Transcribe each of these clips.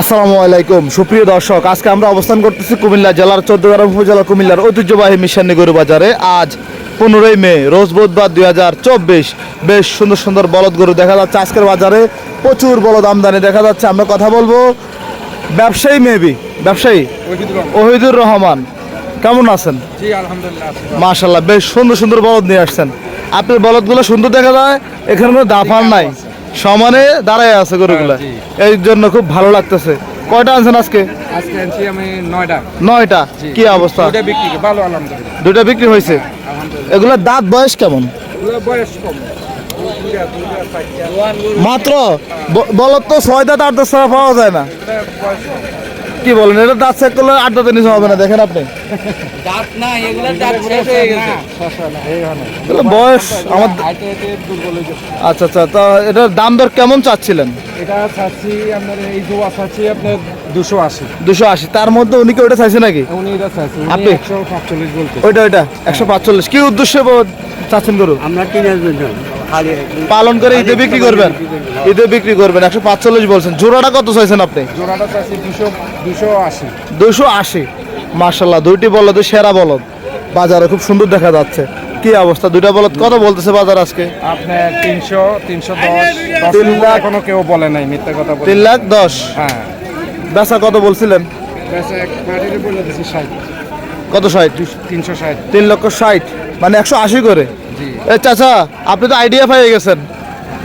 আসসালামু আলাইকুম। সুপ্রিয় দর্শক আজকে আমরা অবস্থান করতেছি কুমিল্লা জেলার চৌদ্দগ্রাম উপজেলা কুমিল্লার ঐতিহ্যবাহী মিশানি গরু বাজারে। আজ পনেরোই মে রোজ বুধবার দুই হাজার চব্বিশ। বেশ সুন্দর সুন্দর বলদ গরু দেখা যাচ্ছে আজকের বাজারে। প্রচুর বলদ আমদানি দেখা যাচ্ছে আমরা কথা বলব। ব্যবসায়ী মেবি? ব্যবসায়ী? ওহিদুর রহমান। কেমন আছেন? মাশাল্লাহ বেশ সুন্দর সুন্দর বলদ নিয়ে আসছেন। আপনার বলদগুলো সুন্দর দেখা যায় এখানে কোনো দাফান নাই। সমানে দাঁড়ায় আছে গরুগুলা। এই জন্য খুব ভালো লাগতেছে। কয়টা আনছেন আজকে? আজকে আনছি আমি নয়টা। নয়টা? কি অবস্থা? দুটা বিক্রি ভালো আলহামদুলিল্লাহ। দুইটা বিক্রি হয়েছে? এগুলোর দাঁত বয়স কেমন? বয়স কম। মাত্র? বলত তো ছয় দাঁত আট দশ পাওয়া যায় না। কি বলেন? এটা দাঁত চেক করলে আট দাঁতের নিচে হবে না দেখেন আপনি। দাঁত না এগুলো দাঁত শেষ হয়ে গেছে। শশা না, এই না। এগুলো বয়স আমার হয়ে। আচ্ছা আচ্ছা তা এটার দাম দর কেমন চাচ্ছিলেন? এটা চাচ্ছি আপনার এই জোয়া চাচ্ছি আপনার দুশো আশি। দুশো আশি। তার মধ্যে উনি কি ওটা চাইছে নাকি? উনি এটা চাচ্ছি আপনি? একশো পাঁচচল্লিশ বলতে ওইটা ওইটা একশো পাঁচচল্লিশ। কি উদ্দেশ্যে চাচ্ছেন গরু? আমরা কেনার জন্য খালি পালন করে ঈদে বিক্রি করবেন? ঈদে বিক্রি করবেন। একশো পাঁচচল্লিশ বলছেন। জোড়াটা কত চাইছেন আপনি? জোড়াটা চাচ্ছি দুশো দুশো আশি। দুশো আশি। মার্শাল্লাহ দুইটি বলদ সেরা বলদ। বাজারে খুব সুন্দর দেখা যাচ্ছে। কি অবস্থা? দুইটা বলদ কত বলতেছে বাজার আজকে? আপনার তিনশো তিনশো দশ। তিন লাখ। এখনও কেউ বলে নাই মিথ্যা কথা তিন লাখ দশ? হ্যাঁ। বেচা কত বলছিলেন? কত ষাট? তিনশো ষাট। তিন লক্ষ ষাট। মানে একশো আশি করে। চাচা আপনি তো আইডিয়া পেয়ে গেছেন।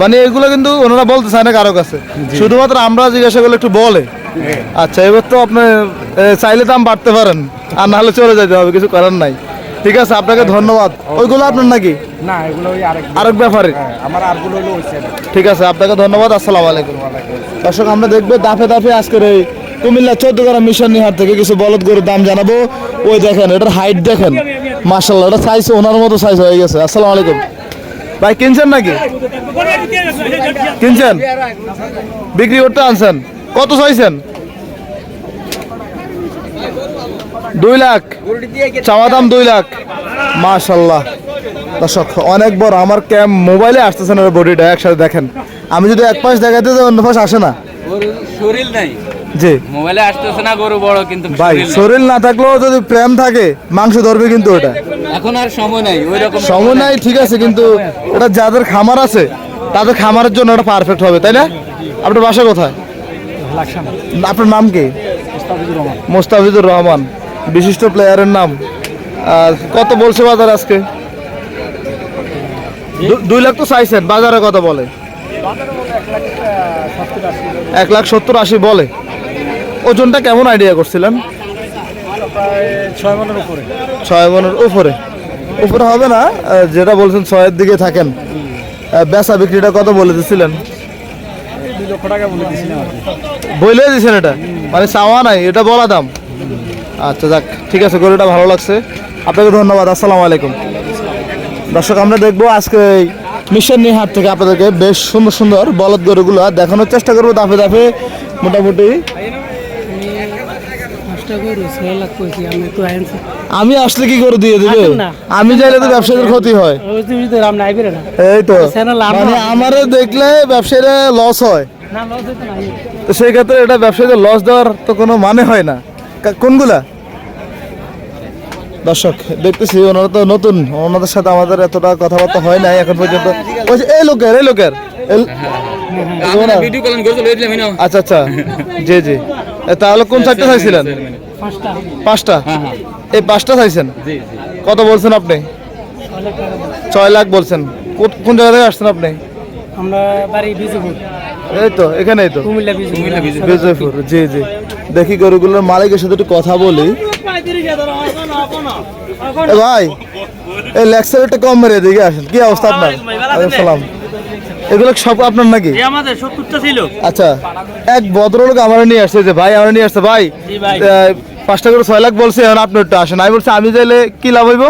মানে এগুলো কিন্তু ওনারা বলতে চায় না কারও কাছে। শুধুমাত্র আমরা জিজ্ঞাসা করলে একটু বলে। আচ্ছা এবার তো আপনি চাইলে দাম বাড়তে পারেন। আর না হলে চলে যেতে হবে কিছু করার নাই। ঠিক আছে আপনাকে ধন্যবাদ। ওইগুলো আপনার নাকি? না এগুলো ওই আরেক ব্যাপারে। হ্যাঁ আমার আরগুলো হলো ঠিক আছে আপনাকে ধন্যবাদ আসসালামু আলাইকুম। দর্শক আমরা দেখব দাফে দাফে আজকের এই কুমিল্লা চোদ্দগ্রাম মিশন নিহার থেকে কিছু বলদ গরুর দাম জানাব। ওই দেখেন এটার হাইট দেখেন। মার্শাল্লাহ এটা সাইজ ওনার মতো সাইজ হয়ে গেছে। আসসালামু আলাইকুম। ভাই, কিনছেন নাকি? কিনছেন? বিক্রি করতে আনছেন। কত চাইছেন? দুই লাখ। চাওয়া দাম দুই লাখ। মাশাল্লাহ দর্শক, অনেক বড় আমার ক্যাম মোবাইলে আসতেছে না বডিটা, একসাথে দেখেন। আমি যদি এক পাশ দেখাতে অন্য পাশ আসে না। শরীর নাই। জি। মোবাইলে আসতেছে না গরু বড় কিন্তু ভাই শরীর না থাকলেও যদি প্রেম থাকে মাংস ধরবে কিন্তু ওটা। এখন আর সময় নাই ওই রকম সময় নাই। ঠিক আছে কিন্তু এটা যাদের খামার আছে তাদের খামারের জন্য এটা পারফেক্ট হবে তাই না? আপনার বাসা কোথায়? আপনার নাম কি? মোস্তাফিজুর রহমান। বিশিষ্ট প্লেয়ারের নাম। আর কত বলছে বাজার আজকে? দুই লাখ তো চাইছেন বাজারে কত বলে? এক লাখ সত্তর আশি বলে। ওজনটা কেমন আইডিয়া করছিলেন? ছয় মনের উপরে। ছয় উপরে উপরে হবে না যেটা বলছেন ছয়ের দিকে থাকেন। বেচা বিক্রিটা কত বলে দিছিলেন? বলে দিছি দিয়েছেন এটা? মানে চাওয়া নাই, এটা বলা দাম। আচ্ছা যাক, ঠিক আছে, গরুটা ভালো লাগছে। আপনাকে ধন্যবাদ, আসসালামু আলাইকুম। দর্শক, আমরা দেখব আজকে মিশন নিহাট থেকে আপনাদেরকে বেশ সুন্দর সুন্দর বলদ গরুগুলো দেখানোর চেষ্টা করব। দাফে দাফে মোটামুটি পাঁচটা গরু ছয় লাখ কইছি আমি আসলে কি করে দিয়ে দিবে? আমি চাইলে তো ব্যবসায়ীদের ক্ষতি হয়। ওই তুমি তো রাম নাই বেরে না। এই তো। মানে আমারে দেখলে ব্যবসায়ীরা লস হয়। না লস হইতো নাই তো সেই ক্ষেত্রে এটা ব্যবসায়ীদের লস দেওয়ার তো কোনো মানে হয় না। কোনগুলা? দর্শক দেখতেছি ওনারা তো নতুন। ওনাদের সাথে আমাদের এতটা কথাবার্তা হয় নাই এখন পর্যন্ত। যে এই লোকের এই লোকের। লইছিলাম না আচ্ছা আচ্ছা। জি জি। তাহলে কোন চারটা চাইছিলেন? পাঁচটা। পাঁচটা? হ্যাঁ হ্যাঁ। এই পাঁচটা চাইছেন? জি জি। কত বলছেন আপনি? ছয় লাখ বলছেন। কোন- কোন জায়গা থেকে আসছেন আপনি? আমরা বাড়ি বিজুপুর এই তো এখানেই তো। বিজয়পুর। জি জি। দেখি গরুগুলোর মালিকের সাথে একটু কথা বলি। ভাই এই লেক্সার একটু কম মেরে দিকে আসেন। কি অবস্থা আপনার? সালাম এগুলো সব আপনার নাকি? আমাদের সত্তরটা ছিল। আচ্ছা এক ভদ্রলোক আমার নিয়ে আসছে যে ভাই আমার নিয়ে আসছে ভাই। পাঁচটা করে ছয় লাখ বলছে এখন আপনি একটু আসেন। আমি বলছি আমি চাইলে কি লাভ হইব?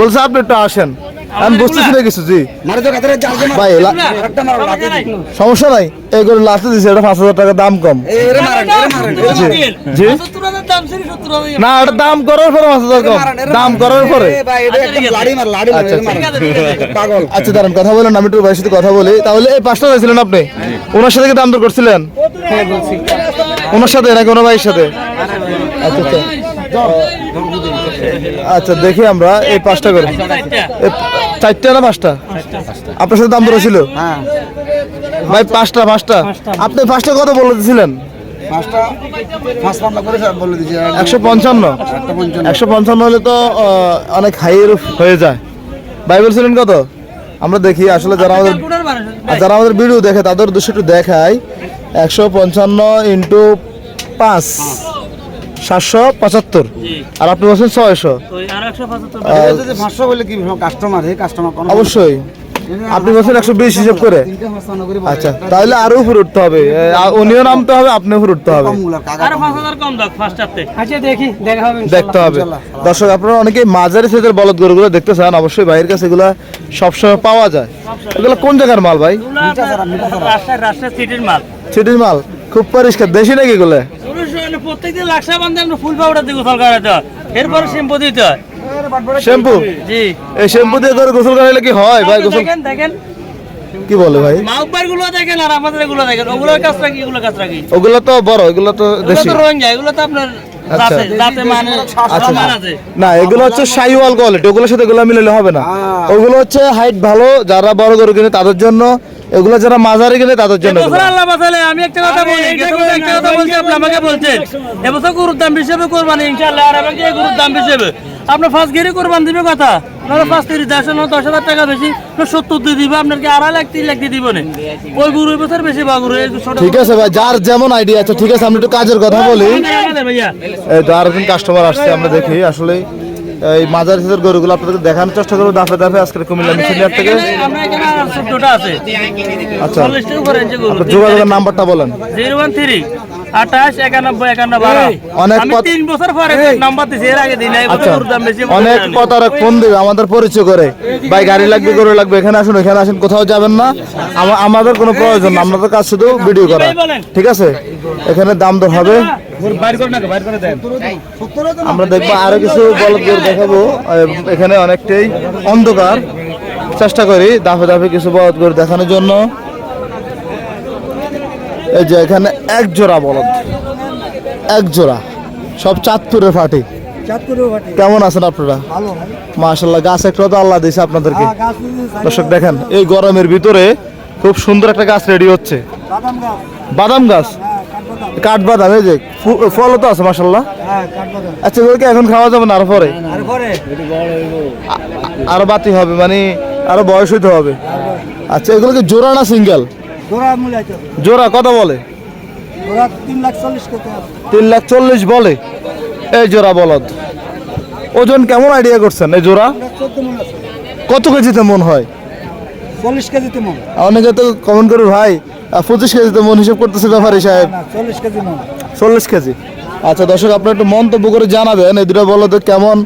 বলছে আপনি একটু আসেন। আমি বুঝতেছি না। কিছু জি। ভাই সমস্যা নাই এইগুলো লাস্টে দিছে এটা পাঁচ হাজার টাকা দাম কম। জি। জি। না এটা দাম করার পরে পাঁচ হাজার কম। দাম করার পরে। আচ্ছা আচ্ছা। আচ্ছা দাঁড়ান কথা বলেন আমি একটু ভাইয়ের সাথে কথা বলি। তাহলে এই পাঁচটা চাইছিলেন আপনি? ওনার সাথে কি দাম দর করছিলেন? হ্যাঁ ওনার সাথে নাকি ওনার ভাইয়ের সাথে? আচ্ছা আচ্ছা। আচ্ছা দেখি আমরা এই পাঁচটা করে। চারটা না পাঁচটা? আপনার সাথে দাম ধরেছিল হ্যাঁ। ভাই পাঁচটা পাঁচটা। আপনি পাঁচটা কত বলে দিয়েছিলেন পাঁচটা পাঁচ পান্না করে স্যার বলে একশো পঞ্চান্ন। একশো পঞ্চান্ন। হলে তো অনেক হাইয়ের হয়ে যায়। ভাই বলছিলেন কত? আমরা দেখি আসলে যারা আমাদের যারা আমাদের ভিডিও দেখে তাদের একটু দেখায় একশো পঞ্চান্ন ইন্টু পাঁচ। সাতশো পঁচাত্তর। আর আপনি বলছেন ছয়শো। আর একশো পঁচাত্তর। আহ, যদি পাঁচশো বলে কি কাস্টমার কাস্টমার অবশ্যই। আপনি বলছেন একশো বিশ হিসাব করে। আচ্ছা তাহলে আরও উপরে উঠতে হবে। উনিও নামতে হবে আপনি উপরে উঠতে হবে। আচ্ছা দেখি দেখা হবে দেখতে হবে। দর্শক আপনারা অনেকে মাঝারি সাইজের বলদ গরুগুলো দেখতে চান অবশ্যই ভাইয়ের কাছে এগুলা সবসময় পাওয়া যায়। এগুলো কোন জায়গার মাল ভাই? সিটির মাল। খুব পরিষ্কার। দেশি নাকি এগুলো? প্রত্যেকদিন লাক্সা বান্ধে আমরা ফুল পাউডার দিয়ে গোসল করাতে হয়। এরপরে শ্যাম্পু দিতে হয়। শ্যাম্পু? জি। এই শ্যাম্পু দিয়ে করে গোসল করাইলে কি হয়? ভাই গোসল দেখেন দেখেন। কি বলে ভাই? মাউপারগুলো দেখেন আর আমাদের এগুলো দেখেন। ওগুলোর কাজ রাখি এগুলো কাজ রাখি ওগুলো তো বড় এগুলো তো এগুলো তো রোহিঙ্গা এগুলো তো আপনার। দাঁতে দাঁতে সমান আছে। না এগুলো হচ্ছে সাইওয়াল কোয়ালিটি ওগুলোর সাথে এগুলো মিলালে হবে না। ওগুলো হচ্ছে হাইট ভালো যারা বড় গরু কিনে তাদের জন্য এগুলো যারা মাঝারি গেলে তাদের জন্য আল্লাহ বাঁচালে আমি একটা কথা বলি একটা কথা বলছি আপনি আমাকে বলছেন। এবছর গরুর দাম হিসেবে কোরবানি ইনশাআল্লাহ আর আমাকে এই গরুর দাম হিসেবে আপনার ফার্স্ট গিরি কোরবান দিবে কথা। দেড়শো না দশ হাজার টাকা বেশি সত্তর দিয়ে দিবে আপনার কি আড়াই লাখ তিন লাখ দিয়ে দিব না। ওই গরু এবছর বেশি বা গরু ঠিক আছে ভাই যার যেমন আইডিয়া আছে ঠিক আছে আমি একটু কাজের কথা বলি। ভাইয়া। এই তো আরেকজন কাস্টমার আসছে আমরা দেখি আসলে এই মাঝারি সাইজের গরুগুলো আপনাদেরকে দেখানোর চেষ্টা করব দাফে দাফে আজকের কুমিল্লা মিশনিয়ার থেকে। আচ্ছা। যোগাযোগের নাম্বারটা বলেন। জিরো ওয়ান থ্রি আঠাশ একানব্বই একান্ন অনেক তিন বছর পরে নাম্বার দিছি এর আগে দিই নাই আচ্ছা। অনেক ফোন দিবে আমাদের পরিচয় করে। ভাই গাড়ি লাগবে গরু লাগবে এখানে আসুন এখানে আসেন কোথাও যাবেন না। আমাদের কোনো প্রয়োজন না আমাদের কাজ শুধু ভিডিও করা। ঠিক আছে? এখানে দাম দর হবে। আমরা দেখব আরও কিছু বলদ গরু দেখাবো। এখানে অনেকটাই অন্ধকার। চেষ্টা করি দাফে দাফে কিছু বলদ গরু দেখানোর জন্য। এই যে এখানে এক জোড়া বলদ। এক জোড়া সব চাঁদপুরের ফাটি। কেমন আছেন আপনারা? ভালো মাশাল্লাহ গাছ একটা তো আল্লাহ দিয়েছে আপনাদেরকে। দর্শক দেখেন এই গরমের ভিতরে খুব সুন্দর একটা গাছ রেডি হচ্ছে। বাদাম গাছ। বাদাম গাছ? হ্যাঁ। কাঠবাদাম এই যে ফলও তো আছে মাশাল্লাহ হ্যাঁ আচ্ছা এগুলোকে এখন খাওয়া যাবে না আর পরে? আর আরও বাতি হবে মানে আরও বয়স হইতে হবে। আচ্ছা এগুলোকে জোড়া না সিঙ্গেল? জোড়া কত বলে? তিন লাখ চল্লিশ বলে? এই জোড়া বলদ। ওজন কেমন আইডিয়া করছেন এই জোড়া? কত কেজিতে মন হয়? চল্লিশ কেজিতে মন। অনেকে তো কমেন্ট করে ভাই পঁচিশ কেজিতে মন হিসেব করতেছে ব্যাপারী সাহেব। চল্লিশ কেজি মন। চল্লিশ কেজি। আচ্ছা দর্শক আপনার একটু মন্তব্য করে জানাবেন এই দুটা বলদ কেমন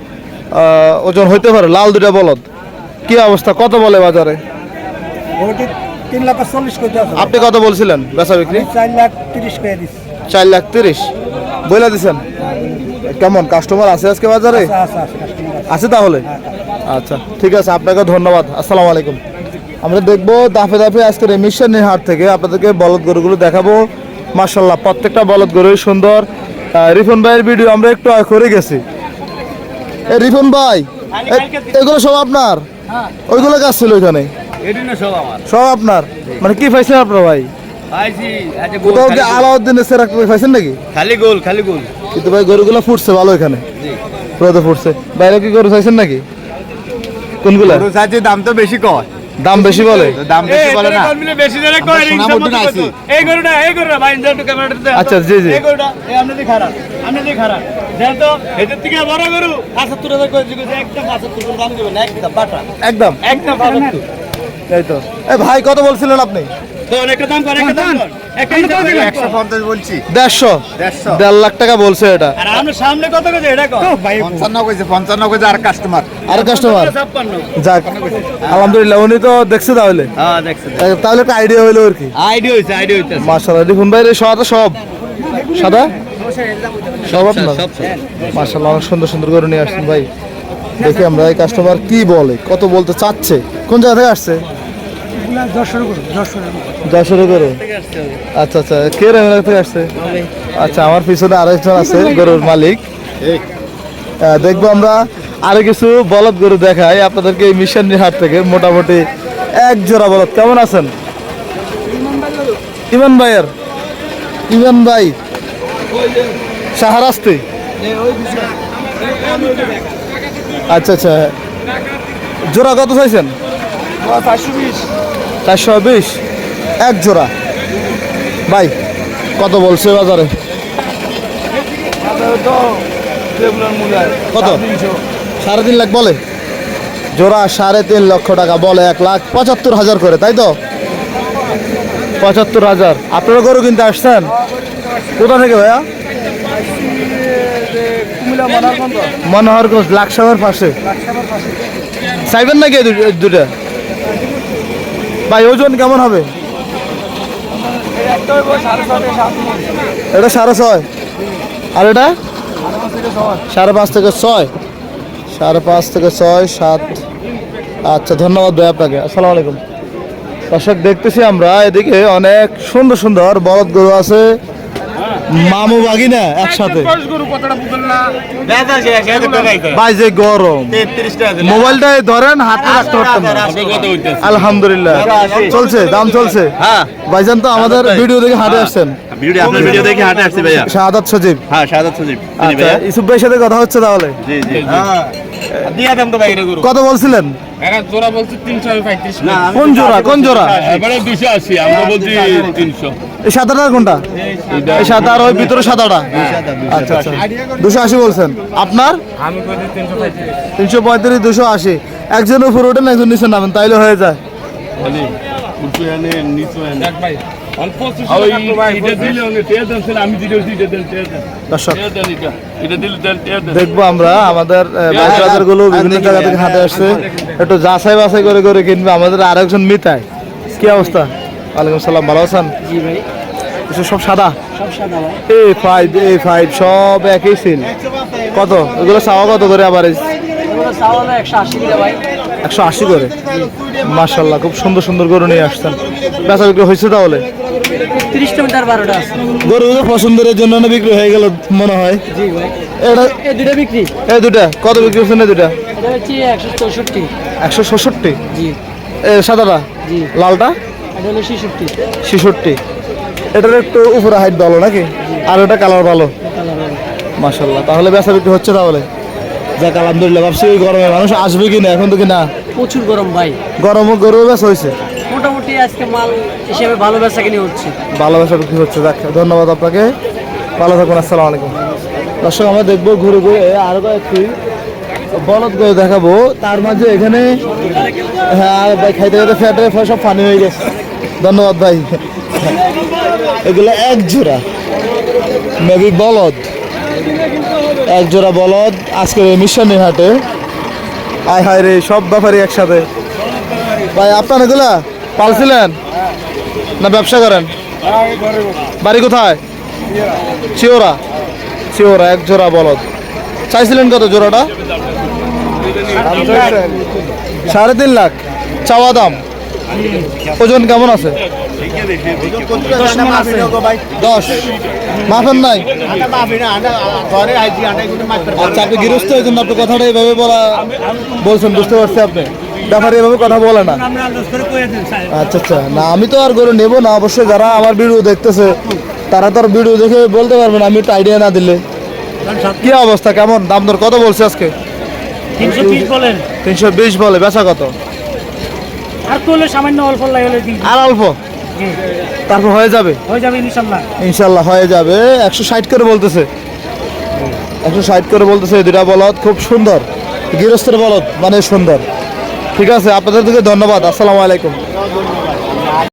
ওজন হইতে পারে লাল দুটা বলদ। কি অবস্থা কত বলে বাজারে? আপনি কত বলছিলেন বেচা বিক্রি? চার লাখ তিরিশ চার লাখ তিরিশ। বলে দিছেন? কেমন কাস্টমার আছে আজকে বাজারে? আছে। আছে তাহলে? আচ্ছা ঠিক আছে আপনাকে ধন্যবাদ। আসসালামু আলাইকুম। আমরা দেখব দাফে দাফে আজকের এই মিশনের হাট থেকে আপনাদেরকে বলদ গরুগুলো দেখাবো। মার্শাল্লাহ প্রত্যেকটা বলদ গরুই সুন্দর। রিফন ভাইয়ের ভিডিও আমরা একটু করে গেছি। এ রিফন ভাই এগুলো সব আপনার? ওইগুলো কাজ ছিল ওইখানে? সব আপনার? মানে কি পাইছেন আপনার ভাই? কোথাও কি। আলাউদ্দিনের সেরা পাইছেন নাকি? খালি গোল খালি গোল। কিন্তু ভাই গরুগুলো ফুটছে ভালো এখানে। রোদে ফুটছে। বাইরে কি গরু চাইছেন নাকি? কোনগুলা? চাইছে দাম তো বেশি কয়। দাম বেশি বলে? দাম বেশি বলে না। বেশি জোরে কয়। এই গরুটা এই গরুটা ভাই ইনজার টু ক্যামেরাতে আচ্ছা, জি, জি। এই গরুটা এই আপনি খারাপ আপনাদের খারাপ যেহেতু এদের থেকে বড় গরু পঁচাত্তর হাজার করে দিকে একদম পঁচাত্তর করে দাম দিবেন একদম বাটা। একদম। একদম এই তো। এ ভাই কত বলছিলেন আপনি? দেড়শো। দেড় লাখ টাকা বলছে এটা। সামনে কত পঞ্চান্ন কেজি আর কাস্টমার আর কাস্টমার যাক আলহামদুলিল্লাহ উনি তো দেখছে তাহলে। হ্যাঁ তাহলে একটা আইডিয়া হইল আর কি। আইডিয়া হইছে আইডিয়া হইছে মার্শাল্লাহ দেখুন ভাই এই সাদা সব। সাদা? সব আপনার? সব সব। অনেক সুন্দর সুন্দর করে নিয়ে আসছেন ভাই। দেখি আমরা এই কাস্টমার কি বলে কত বলতে চাচ্ছে। কোন জায়গা থেকে আসছে? যশোরে করে আচ্ছা আচ্ছা। কে থেকে আসছে? আচ্ছা আমার পিছনে আরেকজন আছে গরুর মালিক। দেখব আমরা আরও কিছু বলদ গরু দেখাই। আপনাদেরকে এই মিশনের হাট থেকে মোটামুটি এক জোড়া বলদ। কেমন আছেন? ইমান ভাইয়ের? ইমান ভাই। সাহারাস্তি আচ্ছা আচ্ছা। জোড়া কত চাইছেন? চারশো বিশ। এক জোড়া। ভাই কত বলছে বাজারে? কত? সাড়ে তিন লাখ বলে। জোড়া সাড়ে তিন লক্ষ টাকা বলে এক লাখ পঁচাত্তর হাজার করে তাই তো? পঁচাত্তর হাজার। আপনারা গরু কিনতে আসছেন? কোথা থেকে ভাইয়া? মনোহরগঞ্জ লাকসামের পাশে। চাইবেন নাকি দুটা ভাই, ওজন কেমন হবে? এটা সাড়ে ছয়। আর এটা? সাড়ে পাঁচ থেকে ছয়। সাড়ে পাঁচ থেকে ছয়, সাত। আচ্ছা ধন্যবাদ ভাই আপনাকে। আসসালামু আলাইকুম। দর্শক, দেখতেছি আমরা। এদিকে অনেক সুন্দর সুন্দর বলদ গরু আছে। মামু বাগিনা একসাথে। ভাই যে গরম। মোবাইলটা ধরেন হাতে রাখতে পারতেন আলহামদুলিল্লাহ। চলছে দাম চলছে। হ্যাঁ। ভাইজান তো আমাদের ভিডিও দেখে হাটে আসছেন। ভিডিও আপনার ভিডিও দেখে হাটে আসছি ভাইয়া। শাহাদাত সজীব। হ্যাঁ সজীব। আচ্ছা ভাইয়া। ইসুফ ভাইয়ের সাথে কথা হচ্ছে তাহলে? জি জি। দিয়া দেন তো বাইরে কত বলছিলেন? এরা জোড়া বলছে তিনশো পঁয়ত্রিশ কোন জোড়া? কোন জোড়া? এবারে দুশো আশি আমরা বলছি তিনশো। এই কোনটা? এই সাদা আর ওই ভিতরে সাদাটা? আচ্ছা আচ্ছা। দুশো আশি বলছেন। আপনার? আমি তিনশো পঁয়ত্রিশ। দুশো আশি। একজন উপর ওঠেন একজন নিচে নামেন তাইলে হয়ে যায়। দর্শক দেখব আমরা আমাদের বাজারগুলো বিভিন্ন জায়গা থেকে হাটে আসছে। একটু যাচাই বাছাই করে করে কিনবে। আমাদের আরেকজন মিতাই। কি অবস্থা? ওয়ালাইকুম সালাম ভালো আছেন? জি ভাই। কিছু সব সাদা? সব এ ফাইভ এ ফাইভ সব একই সিল কত? এগুলো চাওয়া কত করে আবার একশো আশি করে মার্শাল্লাহ খুব সুন্দর সুন্দর গরু নিয়ে আসছেন। বেচা বিক্রি হয়েছে তাহলে? তিরিশটা মিটার বারোটা আছে। গরুগুলো পছন্দের জন্য না বিক্রি হয়ে গেল মনে হয়। জি ভাই। এটা এই দুটো বিক্রি? এই দুটা কত বিক্রি হচ্ছে না দুটা এটা হচ্ছে একশো চৌষট্টি। একশো ষষট্টি জি। সাদাটা? জি। লালটা? এটা হলো ছেষট্টি। ছেষট্টি। এটার একটু উপরে হাইট ভালো নাকি? আর ওটা কালার ভালো? মাসাল্লাহ তাহলে বেচা বিক্রি হচ্ছে তাহলে? যাক আলহামদুলিল্লাহ ভাবছি ওই গরমে মানুষ আসবে কি না এখন তো কি না? প্রচুর গরম ভাই। গরমও গরু বেচা হয়েছে। মোটামুটি আজকে মাল হিসেবে ভালো কিনে হচ্ছে। ভালো বিক্রি হচ্ছে, যাক, ধন্যবাদ আপনাকে। ভালো থাকুন, আসসালামু আলাইকুম। দর্শক, আমরা দেখব, ঘুরে ঘুরে আরও কয়েকটি বলদ গরু দেখাবো। তার মাঝে এখানে হ্যাঁ ভাই, খাইতে খাইতে ফ্যাটে ফ্যাট সব পানি হয়ে গেছে। ধন্যবাদ ভাই। এগুলো এক জোড়া। মেবি বলদ। এক জোড়া বলদ আজকের এই মিশনের হাটে। আয় হায় রে, সব ব্যাপারই একসাথে। ভাই, আপনার এগুলা? পালছিলেন? না ব্যবসা করেন? বাড়ি কোথায়? শিওরা। শিওরা, এক জোড়া বলদ। চাইছিলেন কত জোড়াটা? সাড়ে তিন লাখ। চাওয়া দাম? ওজন কেমন আছে? দশ। মাফেন নাই? আচ্ছা আপনি গৃহস্থ এই জন্য আপনি কথাটা এইভাবে বলা বলছেন, বুঝতে পারছি আপনি। ব্যাপারে এভাবে কথা বলে না। আচ্ছা আচ্ছা। না আমি তো আর গরু নেব না অবশ্যই যারা আমার ভিডিও দেখতেছে তারা তো আর ভিডিও দেখে বলতে পারবে না আমি একটু আইডিয়া না দিলে। কি অবস্থা কেমন? দাম দর কত বলছে আজকে? তিনশো বিশ বলে বেচা কত? আর অল্প তারপর হয়ে যাবে? হয়ে যাবে ইনশাল্লাহ। ইনশাল্লাহ হয়ে যাবে। একশো ষাট করে বলতেছে। একশো ষাট করে বলতেছে দুটা বলদ খুব সুন্দর। গৃহস্থের বলদ মানে সুন্দর। ঠিক আছে আপনাদের দিকে ধন্যবাদ আসসালামু আলাইকুম।